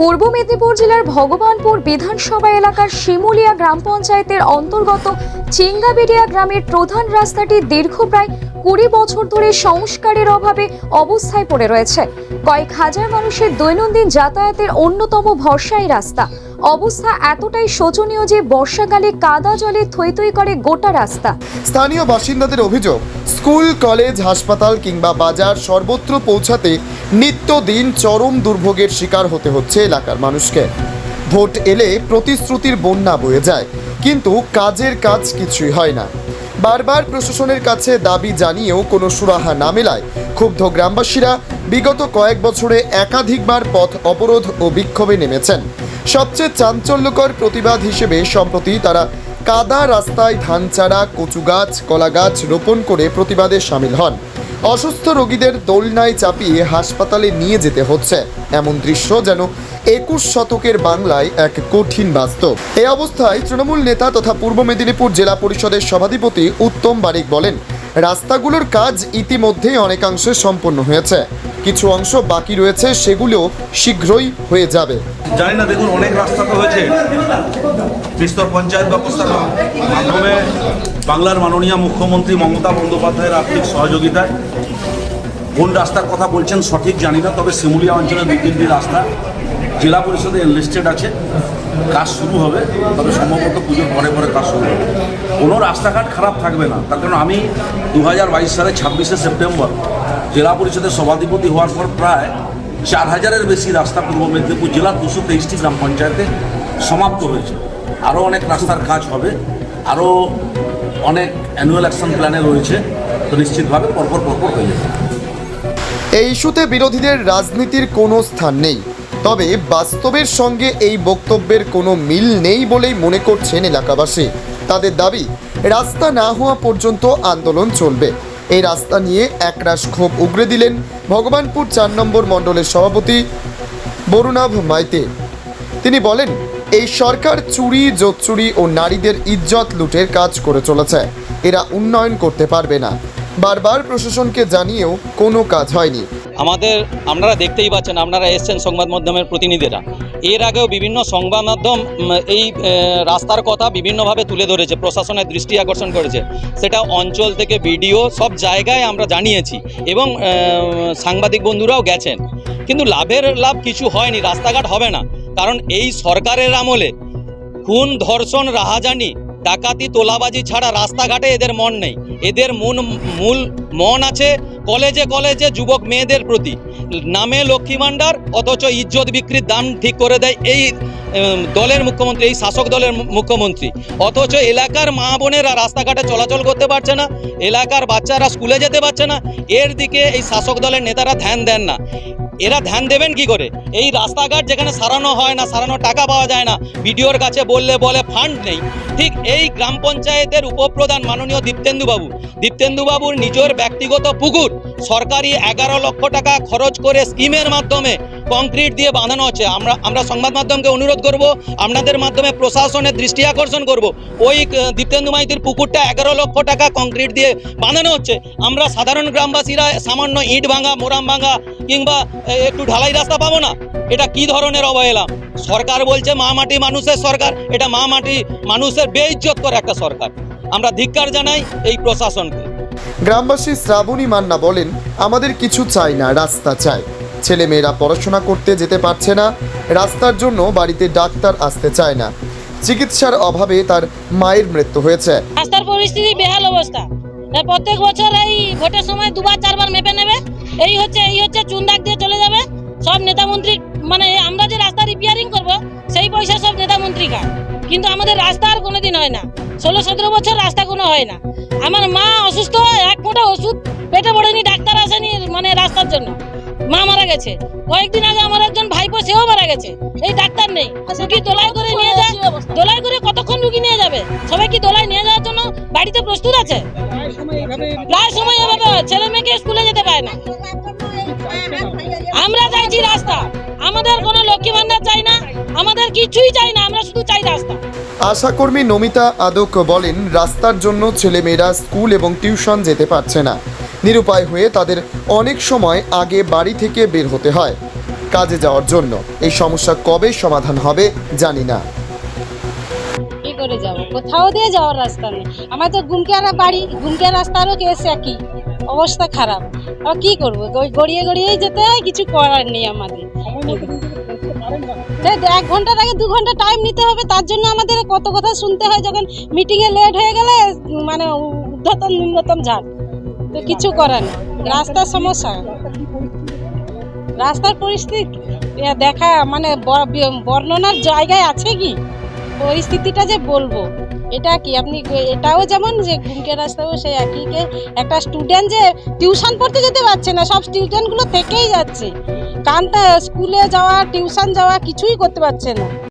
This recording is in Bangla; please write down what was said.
পূর্ব মেদিনীপুর জেলার ভগবানপুর বিধানসভা এলাকার শিমুলিয়া গ্রাম পঞ্চায়েতের অন্তর্গত চেঙ্গাবেড়িয়া গ্রামের প্রধান রাস্তাটি দীর্ঘ প্রায় কুড়ি বছর ধরে সংস্কারের অভাবে অবস্থায় পড়ে রয়েছে। কয়েক হাজার মানুষের দৈনন্দিন যাতায়াতের অন্যতম ভরসা এই রাস্তা। অবস্থা এতটাই শোচনীয় যে বর্ষাকালে কাদা জলে থই করে গোটা রাস্তা। স্থানীয় বাসিন্দাদের অভিযোগ, স্কুল, কলেজ, হাসপাতাল কিংবা বাজার সর্বত্র পৌঁছাতে নিত্যদিন চরম দুর্ভোগের শিকার হতে হচ্ছে এলাকার মানুষকে। ভোট এলে প্রতিশ্রুতির বন্যা বয়ে যায়, কিন্তু কাজের কাজ কিছুই হয় না। বারবার প্রশাসনের কাছে দাবি জানিয়েও কোনো সুরাহা না মেলায় ক্ষুব্ধ গ্রামবাসীরা বিগত কয়েক বছরে একাধিকবার পথ অবরোধ ও বিক্ষোভে নেমেছেন। সবচেয়ে চাঞ্চল্যকর প্রতিবাদ হিসেবে সম্প্রতি তারা কাদা রাস্তায় ধান চারা কচু গাছ কলা গাছ রোপণ করে প্রতিবাদে সামিল হন। অসুস্থ রোগীদের দোলনায় চাপিয়ে হাসপাতালে নিয়ে যেতে হচ্ছে। এমন দৃশ্য যেন একুশ শতকের বাংলায় এক কঠিন বাস্তব। এই অবস্থায় তৃণমূল নেতা তথা পূর্ব মেদিনীপুর জেলা পরিষদের সভাধিপতি উত্তম বারিক বলেন, রাস্তাগুলোর কাজ ইতিমধ্যেই অনেকাংশে সম্পন্ন হয়েছে। কিছু অংশ বাকি রয়েছে, সেগুলো শীঘ্রই হয়ে যাবে। জানি না, দেখুন, অনেক রাস্তা তো হয়েছে। বিস্তর পঞ্চায়েত ব্যবস্থার মাধ্যমে বাংলার মাননীয় মুখ্যমন্ত্রী মমতা বন্দ্যোপাধ্যায়ের আর্থিক সহযোগিতায় কোন রাস্তার কথা বলছেন সঠিক জানি না, তবে শিমুলিয়া অঞ্চলে দুই তিনটি রাস্তা জেলা পরিষদে এনলিস্টেড আছে। কাজ শুরু হবে, তবে সম্ভবত পুজোর পরে পরে কাজ শুরু হবে। কোনো রাস্তাঘাট খারাপ থাকবে না, তার কারণ আমি দু হাজার বাইশ সালে ছাব্বিশে সেপ্টেম্বর জেলা পরিষদের সভাধিপতি হওয়ার পর প্রায় চার হাজারের বেশি রাস্তা পূর্ব মেদিনীপুর জেলার দুশো তেইশটি গ্রাম পঞ্চায়েতে সমাপ্ত হয়েছে। আরও অনেক রাস্তার কাজ হবে আরও অনেক অ্যানুয়াল অ্যাকশন প্ল্যানে রয়েছে, তো নিশ্চিতভাবে পরপর পরপর হয়ে যাবে। এই ইস্যুতে বিরোধীদের রাজনীতির কোনো স্থান নেই, তবে বাস্তবের সঙ্গে এই বক্তব্যের কোনো মিল নেই বলেই মনে করছেন এলাকাবাসী। তাদের দাবি, রাস্তা না হওয়া পর্যন্ত আন্দোলন চলবে। এই রাস্তা নিয়ে একরাশ ক্ষোভ উগরে দিলেন ভগবানপুর চার নম্বর মণ্ডলের সভাপতি বরুণাভ মাইতে। তিনি বলেন এই সরকার চুরি, জোচ্চুরি ও নারীদের ইজ্জত লুটের কাজ করে চলেছে। এরা উন্নয়ন করতে পারবে না। বারবার প্রশাসনকে জানিয়েও কোনো কাজ হয়নি। আমাদের, আপনারা দেখতেই পাচ্ছেন, আপনারা এসছেন সংবাদ মাধ্যমের প্রতিনিধিরা। এর আগেও বিভিন্ন সংবাদ মাধ্যম এই রাস্তার কথা বিভিন্নভাবে তুলে ধরেছে, প্রশাসনের দৃষ্টি আকর্ষণ করেছে। সেটা অঞ্চল থেকে ভিডিও সব জায়গায় আমরা জানিয়েছি এবং সাংবাদিক বন্ধুরাও গেছেন। কিন্তু লাভের লাভ কিছু হয়নি, রাস্তাঘাট হবে না। কারণ এই সরকারের আমলে খুন, ধর্ষণ, রাহাজানি, ডাকাতি, তোলাবাজি ছাড়া রাস্তাঘাটে এদের মন নেই। এদের মূল মূল মন আছে কলেজে কলেজে যুবক মেয়েদের প্রতি। নামে লক্ষ্মী ভাণ্ডার, অথচ ইজ্জত বিক্রির দাম ঠিক করে দেয় এই দলের মুখ্যমন্ত্রী, এই শাসক দলের মুখ্যমন্ত্রী। অথচ এলাকার মা বোনেরা রাস্তাঘাটে চলাচল করতে পারছে না, এলাকার বাচ্চারা স্কুলে যেতে পারছে না। এর দিকে এই শাসক দলের নেতারা ধ্যান দেন না। এরা ধ্যান দেবেন কি করে? এই রাস্তাঘাট যেখানে সারানো হয় না, সারানো টাকা পাওয়া যায় না, বিডিওর কাছে বললে বলে ফান্ড নেই। ঠিক এই গ্রাম পঞ্চায়েতের উপপ্রধান মাননীয় দীপ্তেন্দুবাবু দীপ্তেন্দুবাবুর নিজের ব্যক্তিগত পুকুর, সরকারি এগারো লক্ষ টাকা খরচ করে স্কিমের মাধ্যমে কংক্রিট দিয়ে বাঁধানো হচ্ছে আমরা আমরা সংবাদ মাধ্যমকে অনুরোধ করব, আপনাদের মাধ্যমে প্রশাসনের দৃষ্টি আকর্ষণ করব। ওই দীপ্তেন্দু মাইতির পুকুরটা এগারো লক্ষ টাকা কংক্রিট দিয়ে বাঁধানো হচ্ছে। আমরা সাধারণ গ্রামবাসীরা সামান্য ইট ভাঙা, মোরাম ভাঙা কিংবা একটু ঢালাই রাস্তা পাবো না? এটা কি ধরনের অবহেলা? সরকার বলছে মা মাটি মানুষের সরকার এটা মা মাটি মানুষের বেইজ্জত করে একটা সরকার। আমরা ধিক্কার জানাই এই প্রশাসনকে। গ্রামবাসী শ্রাবণী মান্না বলেন আমাদের কিছু চাই না রাস্তা চাই। ছেলেমেয়েরা পড়াশোনা করতে যেতে পারছে না রাস্তার জন্য বাড়িতে ডাক্তার আসতে চায় না। চিকিৎসার অভাবে তার মায়ের মৃত্যু হয়েছে। রাস্তার পরিস্থিতি বেহাল অবস্থা। প্রত্যেক বছর এই ভোটের সময় দুবার চারবার মেপে নেবে। এই হচ্ছে এই হচ্ছে চুন দাগ দিয়ে চলে যাবে। সব নেতা মন্ত্রী মানে আমরা যে রাস্তা রিপেয়ারিং করব সেই পয়সা সব নেতা মন্ত্রী খায়। কিন্তু আমাদের রাস্তা আর কোনোদিন হয় না। ষোলো সতেরো বছর রাস্তা কোনো হয় না। আমার মা অসুস্থ এক ফোঁটা ওষুধ পেটে পড়েনি ডাক্তার আসেনি মানে রাস্তার জন্য। মা মারা গেছে। কয়েকদিন আগে আমার একজন ভাইপো সেও মারা গেছে। এই ডাক্তার নেই। কি দোলাই করে নিয়ে যায় দোলাই করে কতক্ষণ রুগী নিয়ে যাবে? সবাই কি দোলাই নিয়ে যাওয়ার জন্য বাড়িতে প্রস্তুত আছে? প্রায় সময় এভাবে হয় ছেলে মেয়েকে স্কুলে যেতে পায় না। আমরা চাইছি রাস্তা। আমাদের কোনো লক্ষ্মী ভান্ডার চাই না আমাদের কিছুই চাই না আমরা শুধু চাই রাস্তা। আশাকর্মী নমিতা আদক বলেন রাস্তার জন্য ছেলেমেয়েরা স্কুল এবং টিউশন যেতে পারছে না। নিরুপায় হয়ে তাদের অনেক সময় আগে বাড়ি থেকে বের হতে হয়। কাজে যাওয়ার জন্য। এই সমস্যা কবে সমাধান হবে জানি না। করে যাব, কোথাও দিয়ে যাওয়ার রাস্তা নেই। আমার তো গুমকেরা বাড়ি গুমকের রাস্তারও কেস একই, অবস্থা খারাপ। আর কি করব? গড়িয়ে, গড়িয়েই যেতে হয়, কিছু করার নেই আমাদের। এক ঘণ্টার আগে দু ঘণ্টা টাইম নিতে হবে, তার জন্য আমাদের কত কথা শুনতে হয় যখন মিটিংয়ে লেট হয়ে গেলে মানে ঊর্ধ্বতন নিম্নতম ঝাড় তো কিছু করার নেই। রাস্তার সমস্যা। রাস্তার পরিস্থিতি দেখা মানে বর্ণনার জায়গায় আছে কি? পরিস্থিতিটা যে বলব, এটা কি? আপনি এটাও যেমন যে ঘুমকে রাস্তাও সেই একই কে, একটা স্টুডেন্ট যে টিউশন পড়তে যেতে পারছে না, সব স্টুডেন্টগুলো থেকেই যাচ্ছে। কান্তা স্কুলে যাওয়া টিউশন যাওয়া কিছুই করতে পারছে না।